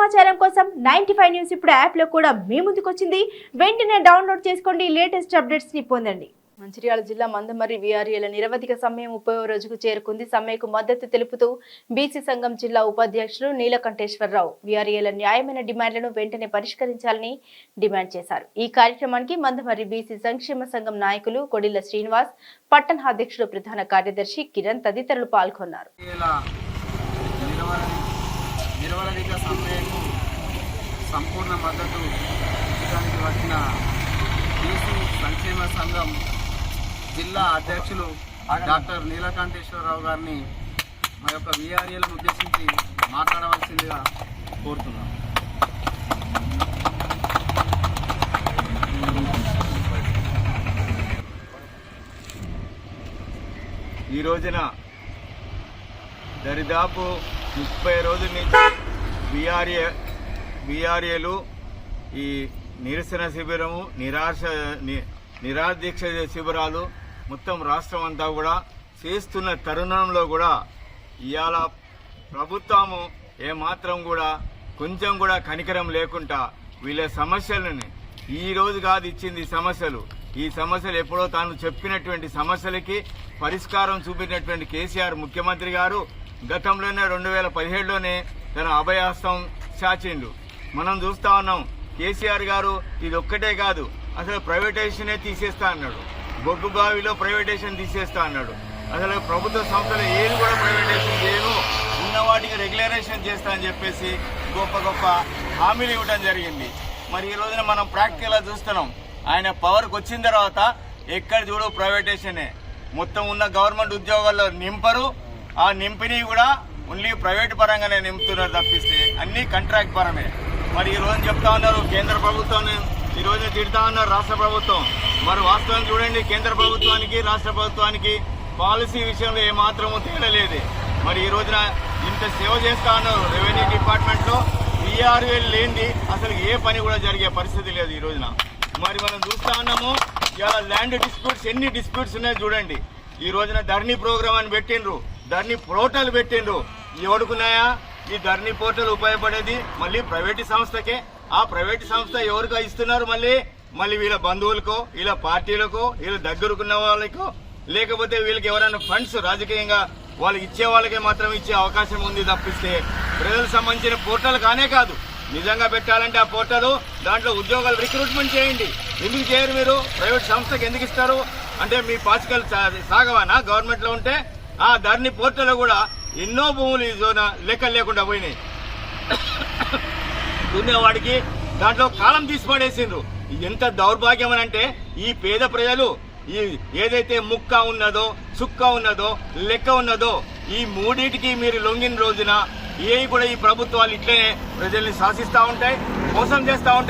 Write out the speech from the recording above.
సమాచారం కోసం ninety five news ఇప్పుడు యాప్లో కూడా మీ ముందుకొచ్చింది. వెంటనే డౌన్లోడ్ చేసుకోండి. లేటెస్ట్ అప్డేట్స్ని పొందండి. మంచిర్యాల జిల్లా మందమర్రి వీఆర్ఏల నిరవధిక సమ్మెం ముప్పై రోజుకు చేరుకుంది. సమ్మెకు మద్దతు తెలుపుతూ బీసీ సంఘం జిల్లా ఉపాధ్యక్షులు నీలకంఠేశ్వరరావు వీఆర్ఏల న్యాయమైన డిమాండ్లను వెంటనే పరిష్కరించాలని డిమాండ్ చేశారు. ఈ కార్యక్రమానికి మందమర్రి బీసీ సంక్షేమ సంఘం నాయకులు కొడిల్ల శ్రీనివాస్ పట్టణ అధ్యక్షుడు ప్రధాన కార్యదర్శి కిరణ్ తదితరులు పాల్గొన్నారు. ఇలా సమ్మెకు సంపూర్ణ మద్దతు ఇవ్వడానికి వచ్చిన బీసీ సంక్షేమ సంఘం జిల్లా అధ్యక్షులు డాక్టర్ నీలకంఠేశ్వరరావు గారిని మా యొక్క విఆర్ఏలను ఉద్దేశించి మాట్లాడవలసిందిగా కోరుతున్నాం. ఈ రోజున దరిదాపు ముప్పై రోజుల నుంచి బీఆర్ఏ బీఆర్ఏలు ఈ నిరసన శిబిరము నిరాశ నిరాదీక్ష శిబిరాలు మొత్తం రాష్ట్రం అంతా కూడా చేస్తున్న తరుణంలో కూడా ఇవాళ ప్రభుత్వము ఏమాత్రం కూడా కొంచెం కూడా కనికరం లేకుండా వీళ్ళ సమస్యలని ఈ రోజు కాదు ఇచ్చింది ఈ సమస్యలు. ఈ సమస్యలు ఎప్పుడో తాను చెప్పినటువంటి సమస్యలకి పరిష్కారం చూపినటువంటి కేసీఆర్ ముఖ్యమంత్రి గారు గతంలోనే రెండు వేల పదిహేడులోనే తన అభయాస్తం చాచిండు. మనం చూస్తా ఉన్నాం కేసీఆర్ గారు ఇది ఒక్కటే కాదు అసలు ప్రైవేటైజేషనే తీసేస్తా అన్నాడు. బొగ్గు బావిలో ప్రైవేటైజేషన్ తీసేస్తా అన్నాడు. అసలు ప్రభుత్వ సంస్థలు ఏది కూడా ప్రైవేటైజేషన్ చేయను ఉన్న వాటికి రెగ్యులరైజేషన్ చేస్తా అని చెప్పేసి గొప్ప గొప్ప హామీలు ఇవ్వడం జరిగింది. మరి ఈ రోజున మనం ప్రాక్టికల్గా చూస్తున్నాం ఆయన పవర్కి వచ్చిన తర్వాత ఎక్కడ చూడు ప్రైవేటైజేషనే. మొత్తం ఉన్న గవర్నమెంట్ ఉద్యోగాల్లో నింపరు ఆ నింపిని కూడా ఓన్లీ ప్రైవేట్ పరంగానే నింపుతున్నారు తప్పిస్తే అన్ని కాంట్రాక్ట్ పరమే. మరి ఈ రోజు చెప్తా ఉన్నారు కేంద్ర ప్రభుత్వం ఈ రోజు తిడతా ఉన్నారు రాష్ట్ర ప్రభుత్వం. మరి వాస్తవం చూడండి కేంద్ర ప్రభుత్వానికి రాష్ట్ర ప్రభుత్వానికి పాలసీ విషయంలో ఏమాత్రము తేడా లేదు మరి ఈ రోజున ఇంత సేవ చేస్తా ఉన్నారు రెవెన్యూ డిపార్ట్మెంట్లో లేనిది అసలు ఏ పని కూడా జరిగే పరిస్థితి లేదు ఈ రోజున. మరి మనం చూస్తా ఉన్నాము ఇవాళ ల్యాండ్ డిస్ప్యూట్స్ ఎన్ని డిస్ప్యూట్స్ ఉన్నాయో చూడండి. ఈ రోజున ధర్నీ ప్రోగ్రామ్ అని పెట్టిండ్రు ధర్నీ పోర్టల్ పెట్టిండ్రు. ఎవడుకున్నాయా ఈ ధర్నీ పోర్టల్ ఉపయోగపడేది మళ్ళీ ప్రైవేట్ సంస్థకే. ఆ ప్రైవేట్ సంస్థ ఎవరికో ఇస్తున్నారు మళ్ళీ? మళ్ళీ వీళ్ళ బంధువులకో వీళ్ళ పార్టీలకో వీళ్ళ దగ్గరకున్న వాళ్ళకో లేకపోతే వీళ్ళకి ఎవరైనా ఫండ్స్ రాజకీయంగా వాళ్ళకి ఇచ్చే వాళ్ళకే మాత్రం ఇచ్చే అవకాశం ఉంది తప్పిస్తే. ప్రజలకు సంబంధించిన పోర్టల్ కానే కాదు. నిజంగా పెట్టాలంటే ఆ పోర్టల్ దాంట్లో ఉద్యోగాలు రిక్రూట్మెంట్ చేయండి. ఎందుకు చేయరు మీరు? ప్రైవేట్ సంస్థకి ఎందుకు ఇస్తారు? అంటే మీ పాచికలు సాగవానా? గవర్నమెంట్లో ఉంటే ఆ ధరణి పోర్టల్లో కూడా ఎన్నో భూములు ఈ జోన లెక్కలు లేకుండా పోయినాయి. దున్నేవాడికి దాంట్లో కాలం తీసి పడేసిండ్రు. ఎంత దౌర్భాగ్యం అని అంటే ఈ పేద ప్రజలు ఈ ఏదైతే ముక్క ఉన్నదో చుక్క ఉన్నదో లెక్క ఉన్నదో ఈ మూడింటికి మీరు లొంగిన రోజున ఏ కూడా ఈ ప్రభుత్వాలు ఇట్లనే ప్రజల్ని శాసిస్తూ ఉంటాయి మోసం చేస్తూ ఉంటాయి.